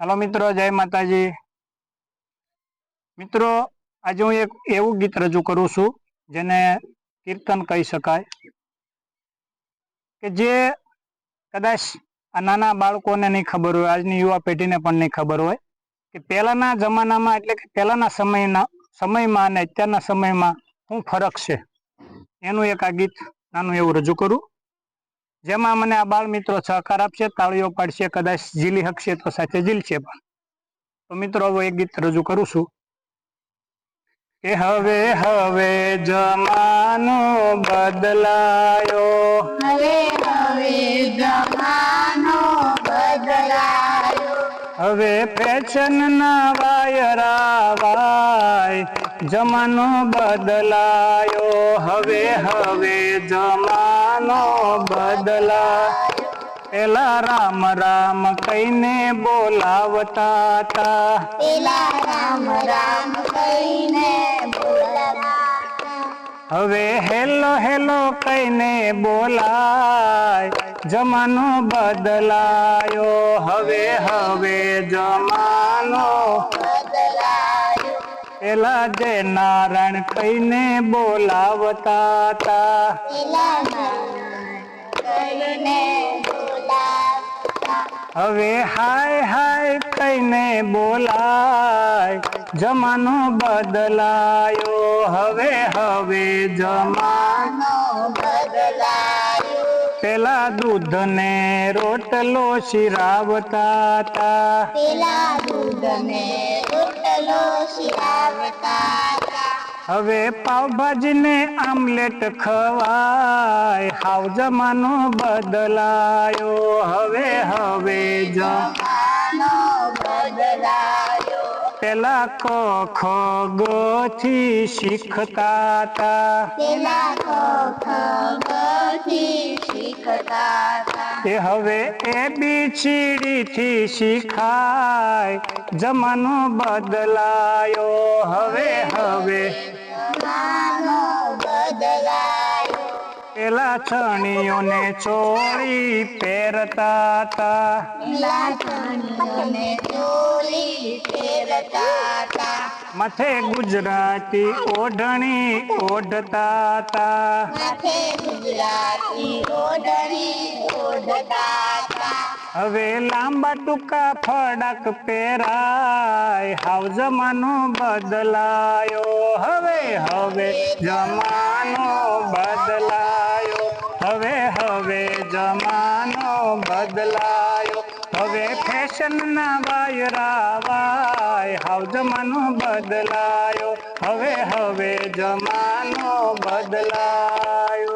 હાલો મિત્રો, જય માતાજી. મિત્રો, આજે હું એક એવું ગીત રજૂ કરું છું, જેને કીર્તન કહી શકાય. કે જે કદાચ આ નાના બાળકોને નહીં ખબર હોય, આજની યુવા પેઢીને પણ નહીં ખબર હોય, કે પહેલાના જમાનામાં, એટલે કે પહેલાના સમયના, સમયમાં અને અત્યારના સમયમાં શું ફરક છે. એનું એક આ ગીત, નાનું એવું રજૂ કરું. જેમાં મને આ બાળ મિત્રો સહકાર આપશે તાળીઓ પાડશે કદાચ ઝીલી હકશે તો સાથે ઝીલશે પણ. તો મિત્રો હવે એક ગીત રજૂ કરું છું. કે હવે હવે જમાનો બદલાયો. હવે હવે જમાનો બદલાયો. હવે ફેશન ના વાયરાવાય જમાનો બદલાયો. હવે હવે જમાનો બદલા. પેલા રામ રામ કહીને બોલાવતા હતા. પેલા રામ રામ કઈને હવે હેલો હેલો કહીને બોલાય. જમાનો બદલાયો. હવે હવે જમાનો પેલા જે નારાયણ કહીને બોલાવતા તા પેલા રામ કહીને બોલાવતા હવે હાય હાય કહીને બોલાય, જમાનો બદલાયો. હવે હવે જમાનો નો બદલાયો. પેલા દૂધ ને રોટલો શિરાવતા હતા પેલા દૂધને રોટલો શિરાવતા હવે પાવભાજી ને આમલેટ ખવાય હાવ જમાનો બદલાયો. હવે હવે જમાનો બદલાયો. પેલા ક ખ ગ શીખતા તા પેલા ખગથી શીખતા હતા. એ હવે એ બી થી શીખાય. જમાનો બદલાયો. હવે હવે. પેલા છણીઓને છોડી પહેરતા હતા. માથે ગુજરાતી ઓઢણી ઓઢતા તા. હવે લાંબા ટૂંકા ફડાક પહેરાય, હાવ જમાનો બદલાયો. હવે હવે જમાનો બદલાયો. હવે હવે જમાનો બદલાયો. હવે ફેશન ના વાયરા હાવ જમાનો બદલાયો. હવે હવે જમાનો બદલાયો.